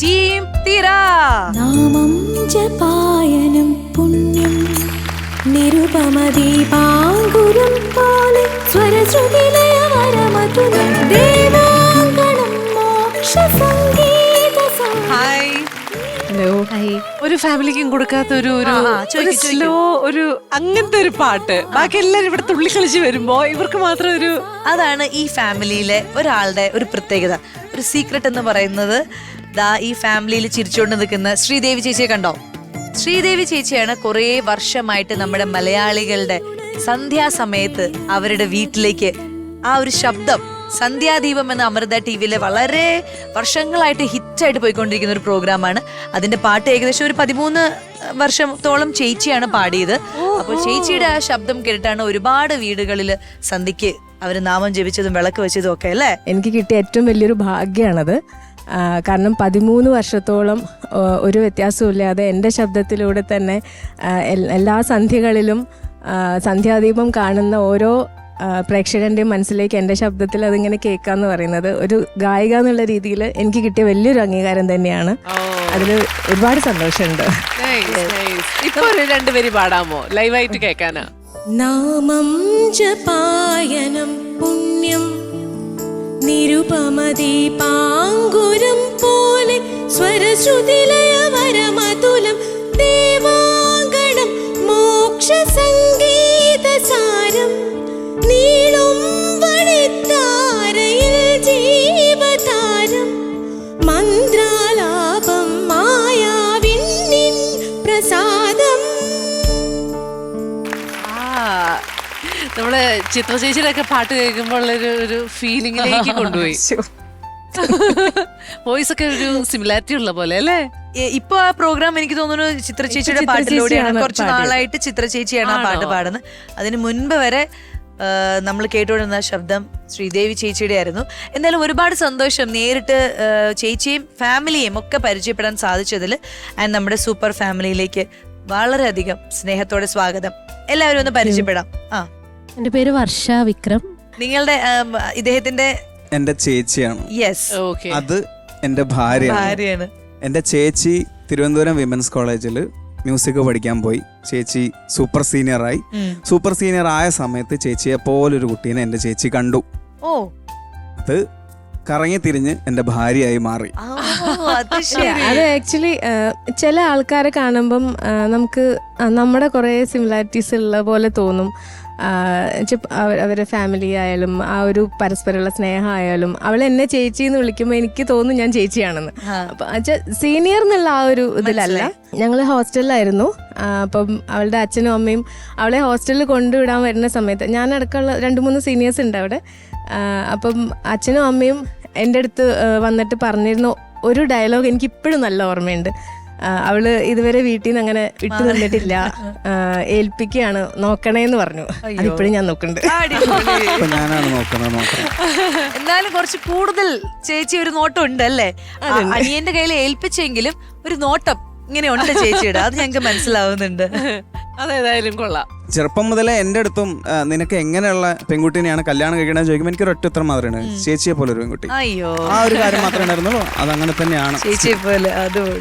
Team തിര. നാമം ജപായനം പുണ്യം. നിരുപമദീപാങ്കുരം പോലെ സ്വരശ്രുതിലയവരമതുലം ദേവാങ്കണം മോക്ഷ സംഗീത ഹായ് ഹലോ ഒരു ഫാമിലിക്കും കൊടുക്കാത്ത ഒരു ഒരു സ്ലോ ഒരു അങ്ങനത്തെ ഒരു പാട്ട്. ബാക്കി എല്ലാരും ഇവിടെ തുള്ളി കളിച്ച് വരുമ്പോ ഇവർക്ക് മാത്രം ഒരു അതാണ് ഈ ഫാമിലിയിലെ ഒരാളുടെ ഒരു പ്രത്യേകത. ഒരു സീക്രട്ട് എന്ന് പറയുന്നത് ദാ ഈ ഫാമിലിയിൽ ചിരിച്ചുകൊണ്ട് നിൽക്കുന്ന ശ്രീദേവി ചേച്ചിയെ കണ്ടോ? ശ്രീദേവി ചേച്ചിയാണ് കുറേ വർഷമായിട്ട് നമ്മുടെ മലയാളികളുടെ സന്ധ്യാസമയത്ത് അവരുടെ വീട്ടിലേക്ക് ആ ഒരു ശബ്ദം സന്ധ്യാദീപം എന്ന അമൃത ടി വിയിലെ വളരെ വർഷങ്ങളായിട്ട് ഹിറ്റായിട്ട് പോയിക്കൊണ്ടിരിക്കുന്ന ഒരു പ്രോഗ്രാമാണ്. അതിന്റെ പാട്ട് ഏകദേശം ഒരു പതിമൂന്ന് വർഷത്തോളം ചേച്ചിയാണ് പാടിയത്. അപ്പോൾ ചേച്ചിയുടെ ആ ശബ്ദം കേട്ടിട്ടാണ് ഒരുപാട് വീടുകളിൽ സന്ധ്യക്ക് അവർ നാമം ജപിച്ചതും വിളക്ക് വെച്ചതും ഒക്കെ അല്ലേ? എനിക്ക് കിട്ടിയ ഏറ്റവും വലിയൊരു ഭാഗ്യമാണത് കാരണം പതിമൂന്ന് വർഷത്തോളം ഒരു വ്യത്യാസമില്ലാതെ എന്റെ ശബ്ദത്തിലൂടെ തന്നെ എല്ലാ സന്ധ്യകളിലും സന്ധ്യാദീപം കാണുന്ന ഓരോ പ്രേക്ഷകന്റെ മനസ്സിലേക്ക് എന്റെ ശബ്ദത്തിൽ അതിങ്ങനെ കേൾക്കാന്ന് പറയുന്നത് ഒരു ഗായിക എന്നുള്ള രീതിയിൽ എനിക്ക് കിട്ടിയ വലിയൊരു അംഗീകാരം തന്നെയാണ്. അതിൽ ഒരുപാട് സന്തോഷമുണ്ട്. ഇപ്പൊ ഒരു രണ്ടുപേര് പാടാമോ? ലൈവായിട്ട് കേൾക്കാനാ. നാമം ജപായനം പുണ്യം. നിരുപമദീപാങ്കുരം പോലെ സ്വരശ്രുതിലയവരമതുലം ദേവാങ്കണം മോക്ഷ സംഗീത സാരം. നീളും വഴിത്താരയിൽ ജീവതാരം. മന്ത്രാലാപം മായാവിൻ പ്രസാദം നമ്മൾ ചിത്രചേച്ചിയുടെ ഒക്കെ പാട്ട് കേൾക്കുമ്പോൾ ഒരു ഒരു ഫീലിംഗിലേക്ക് കൊണ്ടുപോയി വോയിസ് ഒക്കെ ഒരു സിമിലാരിറ്റി ഉള്ള പോലെ അല്ലേ? ഇപ്പൊ ആ പ്രോഗ്രാം എനിക്ക് തോന്നുന്നു ചിത്ര ചേച്ചിയുടെ പാട്ടിലൂടെയാണ്. കുറച്ച് നാളായിട്ട് ചിത്ര ചേച്ചിയാണ് ആ പാട്ട് പാടുന്നത്. അതിന് മുൻപ് വരെ നമ്മൾ കേട്ടുകൊണ്ടിരുന്ന ശബ്ദം ശ്രീദേവി ചേച്ചിയുടെ ആയിരുന്നു. എന്തായാലും ഒരുപാട് സന്തോഷം നേരിട്ട് ചേച്ചിയും ഫാമിലിയും ഒക്കെ പരിചയപ്പെടാൻ സാധിച്ചതിൽ. ആൻഡ് നമ്മുടെ സൂപ്പർ ഫാമിലിയിലേക്ക് വളരെയധികം സ്നേഹത്തോടെ സ്വാഗതം. എല്ലാവരും ഒന്ന് പരിചയപ്പെടാം. ആ. എന്റെ പേര് വർഷ വിക്രം. നിങ്ങളുടെ ഇദ്ദേഹത്തിന്റെ എന്റെ ചേച്ചിയാണ്. Yes okay. അത് എന്റെ ഭാര്യയാണ്. ഭാര്യയാണ്. എന്റെ ചേച്ചി തിരുവനന്തപുരം വിമൻസ് കോളേജിൽ മ്യൂസിക് പഠിക്കാൻ പോയി. ചേച്ചി സൂപ്പർ സീനിയറായി ആയി. സൂപ്പർ സീനിയർ ആയ സമയത്ത് ചേച്ചിയെ പോലൊരു കുട്ടീനെ എന്റെ ചേച്ചി കണ്ടു. ഓ. അത് കറങ്ങി തിരിഞ്ഞ് എന്റെ ഭാര്യയായി മാറി. ആ, അത് ശരി. അത് ആക്ച്വലി ചില ആൾക്കാരെ കാണുമ്പം ആ, നമുക്ക് ആ, നമ്മുടെ കുറേ സിമിലാരിറ്റീസ് ഉള്ള പോലെ തോന്നും. ആ, ചെ- അവ- അവരുടെ ഫാമിലി ആയാലും ആ ഒരു പരസ്പരമുള്ള സ്നേഹമായാലും അവൾ എന്നെ ചേച്ചി എന്ന് വിളിക്കുമ്പോൾ എനിക്ക് തോന്നുന്നു ഞാൻ ചേച്ചിയാണെന്ന്. അപ്പൊ സീനിയർ എന്നുള്ള ആ ഒരു ഇതിലല്ല. ഞങ്ങൾ ഹോസ്റ്റലിലായിരുന്നു. അപ്പം അവളുടെ അച്ഛനും അമ്മയും അവളെ ഹോസ്റ്റലിൽ കൊണ്ടുവിടാൻ വരുന്ന സമയത്ത് ഞാൻ അടക്കമുള്ള രണ്ട് മൂന്ന് സീനിയേഴ്സ് ഉണ്ട് അവിടെ. അപ്പം അച്ഛനും അമ്മയും എന്റെ അടുത്ത് വന്നിട്ട് പറഞ്ഞിരുന്നു. ഒരു ഡയലോഗ് എനിക്ക് ഇപ്പോഴും നല്ല ഓർമ്മയുണ്ട്. അവൾ ഇതുവരെ വീട്ടിൽ നിന്ന് അങ്ങനെ വിട്ടു നിന്നിട്ടില്ല. ഏൽപ്പിക്കുകയാണ് നോക്കണേന്ന് പറഞ്ഞു. അതിപ്പോഴും ഞാൻ നോക്കുന്നുണ്ട്. ഞാനാണ് നോക്കണത് എന്നാലും കുറച്ച് കൂടുതൽ ചേച്ചി ഒരു നോട്ടം ഉണ്ട് അല്ലേ അനിയന്റെ കയ്യിൽ ഏൽപ്പിച്ചെങ്കിലും ഒരു നോട്ടം ഇങ്ങനെ ഉണ്ട് ചേച്ചിയുടെ. അത് ഞങ്ങൾക്ക് മനസ്സിലാവുന്നുണ്ട്. അതേതായാലും കൊള്ളാം. ചെറുപ്പം മുതലേ എന്റെ അടുത്തും ആ, നിനക്ക് എങ്ങനെയുള്ള പെൺകുട്ടിനെയാണ് കല്യാണം കഴിക്കണമെന്ന് ചോദിക്കുമ്പോൾ എനിക്ക് ഒറ്റ ഉത്തരം മാത്രമേ ചേച്ചിയെ പോലെ ഒരു പെൺകുട്ടി. അയ്യോ. ആ ഒരു കാര്യം മാത്രമേ ഉണ്ടായിരുന്നുള്ളൂ. അതങ്ങനെ തന്നെയാണ്. ചേച്ചിയെ പോലെ അതുപോലെ